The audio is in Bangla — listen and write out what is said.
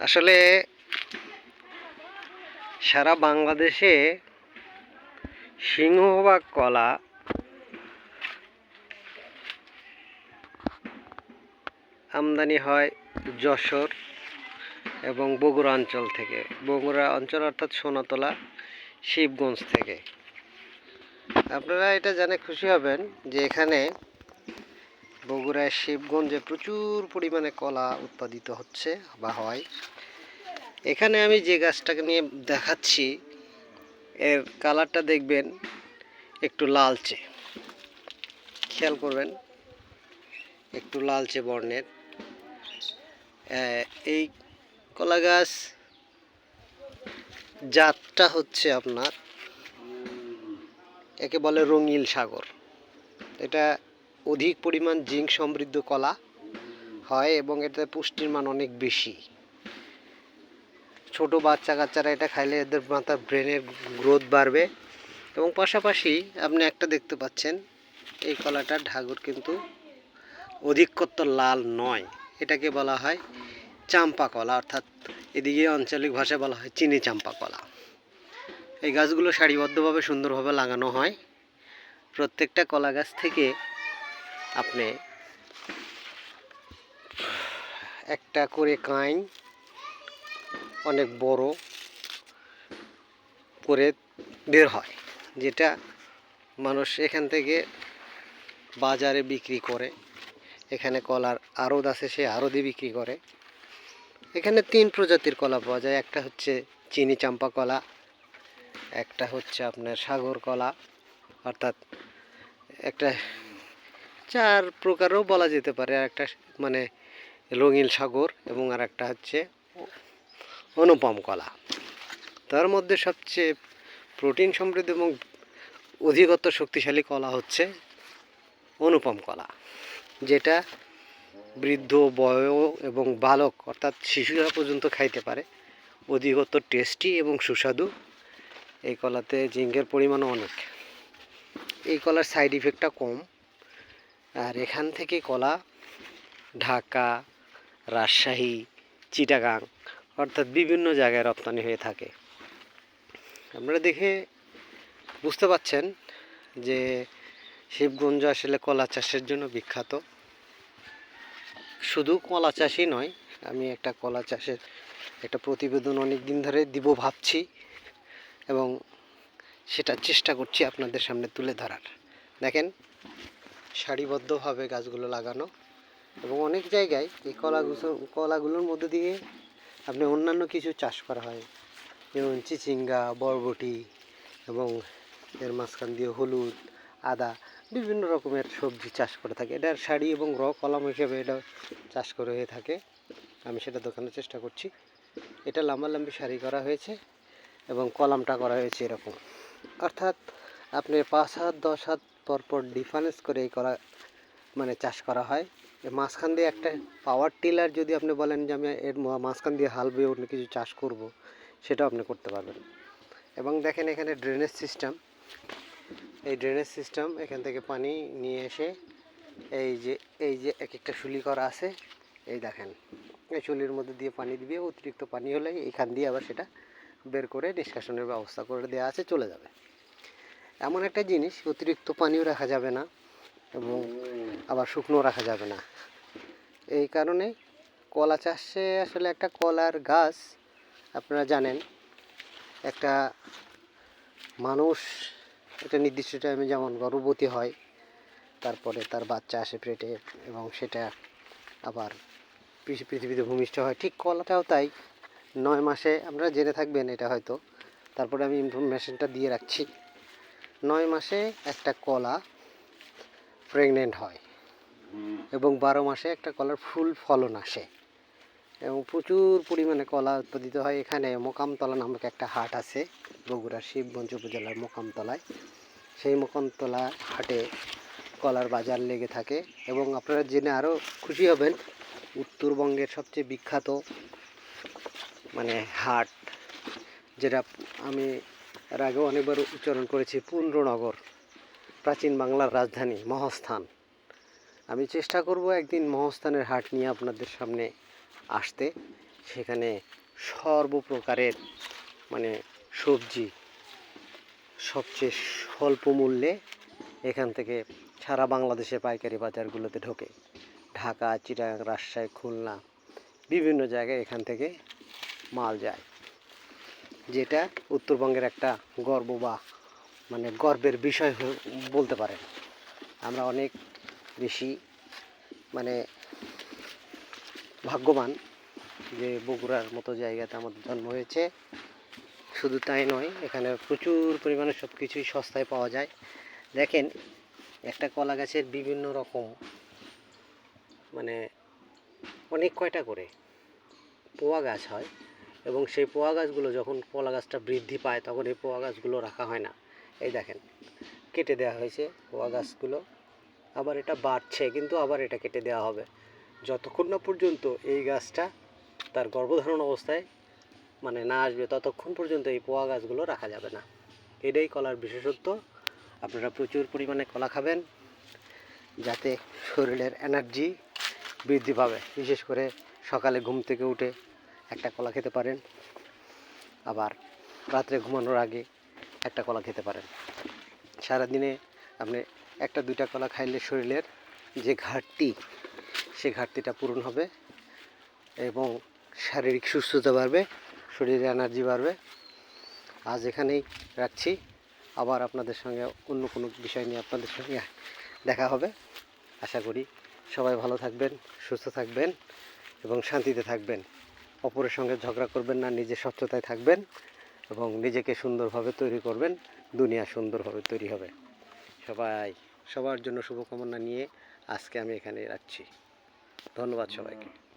আসলে সারা বাংলাদেশে সিংহভাগ কলা আমদানি হয় যশোর এবং বগুড়া অঞ্চল থেকে। বগুড়া অঞ্চল অর্থাৎ সোনাতলা, শিবগঞ্জ থেকে। আপনারা এটা জানে খুশি হবেন যে এখানে বগুড়ায় শিবগঞ্জে প্রচুর পরিমাণে কলা উৎপাদিত হচ্ছে, বা হয়। এখানে আমি যে গাছটাকে নিয়ে দেখাচ্ছি, এর কালারটা দেখবেন একটু লালচে। খেয়াল করবেন, একটু লালচে বর্ণের। এই কলা গাছ জাতটা হচ্ছে আপনার, একে বলে রঙিল সাগর। এটা অধিক পরিমাণ জিঙ্ক সমৃদ্ধ কলা হয় এবং এতে পুষ্টির মান অনেক বেশি। ছোট বাচ্চা কাচ্চারা এটা খাইলে এদের মাথার ব্রেনের গ্রোথ বাড়বে। এবং পাশাপাশি আপনি একটা দেখতে পাচ্ছেন, এই কলাটার ঢাগর কিন্তু অধিকত্ব লাল নয়। এটাকে বলা হয় চাম্পা কলা, অর্থাৎ এদিকে আঞ্চলিক ভাষায় বলা হয় চিনি চাম্পা কলা। এই গাছগুলো সারিবদ্ধভাবে সুন্দরভাবে লাগানো হয়। প্রত্যেকটা কলা গাছ থেকে আপনি একটা করে কাইন অনেক বড় করে বের হয়, যেটা মানুষ এখান থেকে বাজারে বিক্রি করে। এখানে কলার আড়ত আছে, সে আড়তে বিক্রি করে। এখানে তিন প্রজাতির কলা পাওয়া যায়, একটা হচ্ছে চিনি চাম্পা কলা, একটা হচ্ছে আপনার সাগর কলা, অর্থাৎ একটা চার প্রকারও বলা যেতে পারে। আর একটা মানে রঙিল সাগর এবং আর একটা হচ্ছে অনুপম কলা। তার মধ্যে সবচেয়ে প্রোটিন সমৃদ্ধ এবং অধিকত্ব শক্তিশালী কলা হচ্ছে অনুপম কলা, যেটা বৃদ্ধ, বয় এবং বালক অর্থাৎ শিশুরা পর্যন্ত খাইতে পারে। অধিকত্ব টেস্টি এবং সুস্বাদু। এই কলাতে জিঙ্কের পরিমাণও অনেক। এই কলার সাইড ইফেক্টটা কম। আর এখান থেকে কলা, ঢাকা, রাজশাহী, চিটাগাং অর্থাৎ বিভিন্ন জায়গায় রপ্তানি হয়ে থাকে। আপনারা দেখে বুঝতে পাচ্ছেন যে শিবগঞ্জ আসলে কলা চাষের জন্য বিখ্যাত। শুধু কলা চাষই নয়, আমি একটা কলা চাষের একটা প্রতিবেদন অনেক দিন ধরে দিব ভাবছি এবং সেটা চেষ্টা করছি আপনাদের সামনে তুলে ধরার। দেখেন সারিবদ্ধভাবে গাছগুলো লাগানো এবং অনেক জায়গায় এই কলাগুলো কলাগুলোর মধ্যে দিয়ে আপনি অন্যান্য কিছু চাষ করা হয়। যেমন চিচিঙ্গা, বরবটি এবং এর মাঝখান দিয়ে হলুদ, আদা বিভিন্ন রকমের সবজি চাষ করে থাকে। এটার শাড়ি এবং র কলম হিসেবে এটা চাষ করে হয়ে থাকে। আমি সেটা দোকানের চেষ্টা করছি। এটা লম্বা লম্বি শাড়ি করা হয়েছে এবং কলামটা করা হয়েছে এরকম। অর্থাৎ আপনি পাঁচ হাত, দশ হাত পর পর ডিফারেন্স করে এই করা মানে চাষ করা হয়। মাঝখান দিয়ে একটা পাওয়ার টিলার যদি আপনি বলেন যে আমি এর মাঝখান দিয়ে হাল বয়ে অন্য কিছু চাষ করব, সেটাও আপনি করতে পারবেন। এবং দেখেন এখানে ড্রেনেজ সিস্টেম এই ড্রেনেজ সিস্টেম এখান থেকে পানি নিয়ে এসে এই যে এই যে এক একটা শুলি করা আছে, এই দেখেন। এই শুলির মধ্যে দিয়ে পানি দিবে, অতিরিক্ত পানি হলে এখান দিয়ে আবার সেটা বের করে নিষ্কাশনের ব্যবস্থা করে দেওয়া আছে, চলে যাবে। এমন একটা জিনিস, অতিরিক্ত পানিও রাখা যাবে না এবং আবার শুকনো রাখা যাবে না। এই কারণে কলা চাষে আসলে একটা কলার গাছ, আপনারা জানেন, একটা মানুষ একটা নির্দিষ্ট টাইমে যেমন গর্ভবতী হয়, তারপরে তার বাচ্চা আসে পেটে এবং সেটা আবার পৃথিবীতে ভূমিষ্ঠ হয়। ঠিক কলাটাও তাই, নয় মাসে, আপনারা জেনে থাকবেন এটা হয়তো। তারপরে আমি ইনফরমেশনটা দিয়ে রাখছি। নয় মাসে একটা কলা প্রেগনেন্ট হয়। এবং বারো মাসে একটা কলার ফুল ফলন আসে। এবং প্রচুর পরিমাণে কলা উৎপাদিত হয় এখানে। মোকামতলা নামক একটা হাট আছে, বগুড়ার শিবগঞ্জ উপজেলার মোকামতলায়। সেই মোকামতলা হাটে কলার বাজার লেগে থাকে। এবং আপনারা জেনে আরও খুশি হবেন, উত্তরবঙ্গের সবচেয়ে বিখ্যাত মানে হাট, যেটা আমি এর আগেও অনেকবার উচ্চারণ করেছি, পুন্ড্রনগর, প্রাচীন বাংলার রাজধানী, মহাস্থান। আমি চেষ্টা করব একদিন মহাস্থানের হাট নিয়ে আপনাদের সামনে আসতে। সেখানে সর্বপ্রকারের মানে সবজি, সবচেয়ে স্বল্প মূল্যে এখান থেকে সারা বাংলাদেশে পাইকারি বাজারগুলোতে ঢোকে। ঢাকা, চিটাগাং, রাজশাহী, খুলনা, বিভিন্ন জায়গায় এখান থেকে মাল যায়। যেটা উত্তরবঙ্গের একটা গর্ব বা মানে গর্বের বিষয় বলতে পারেন। আমরা অনেক বেশি মানে ভাগ্যবান যে বগুড়ার মতো জায়গাতে আমাদের জন্ম হয়েছে। শুধু তাই নয়, এখানে প্রচুর পরিমাণে সব কিছুই সস্তায় পাওয়া যায়। দেখেন, একটা কলা গাছের বিভিন্ন রকম মানে অনেক কয়টা করে? পোয়া গাছ হয় এবং সেই পোয়া গাছগুলো যখন কলা গাছটা বৃদ্ধি পায়, তখন এই পোয়া গাছগুলো রাখা হয় না। এই দেখেন, কেটে দেওয়া হয়েছে পোয়া গাছগুলো। আবার এটা বাড়ছে, কিন্তু আবার এটা কেটে দেওয়া হবে। যতক্ষণ না পর্যন্ত এই গাছটা তার গর্ভধারণ অবস্থায় মানে না আসবে, ততক্ষণ পর্যন্ত এই পোয়া গাছগুলো রাখা যাবে না। এটাই কলার বিশেষত্ব। আপনারা প্রচুর পরিমাণে কলা খাবেন, যাতে শরীরের এনার্জি বৃদ্ধি পাবে। বিশেষ করে সকালে ঘুম থেকে উঠে একটা কলা খেতে পারেন। আবার রাত্রে ঘুমানোর আগে একটা কলা খেতে পারেন। সারাদিনে আপনি একটা, দুইটা কলা খাইলে শরীরের যে ঘাটতি, সে ঘাটতিটা পূরণ হবে এবং শারীরিক সুস্থতা বাড়বে শরীরে এনার্জি বাড়বে। আজ এখানেই রাখছি। আবার আপনাদের সঙ্গে অন্য কোনো বিষয় নিয়ে আপনাদের সঙ্গে দেখা হবে। আশা করি সবাই ভালো থাকবেন, সুস্থ থাকবেন এবং শান্তিতে থাকবেন। অপরের সঙ্গে ঝগড়া করবেন না, নিজে স্বচ্ছতায় থাকবেন এবং নিজেকে সুন্দরভাবে তৈরি করবেন, দুনিয়া সুন্দরভাবে তৈরি হবে। সবাই, সবার জন্য শুভকামনা নিয়ে আজকে আমি এখানে রাখছি। ধন্যবাদ সবাইকে।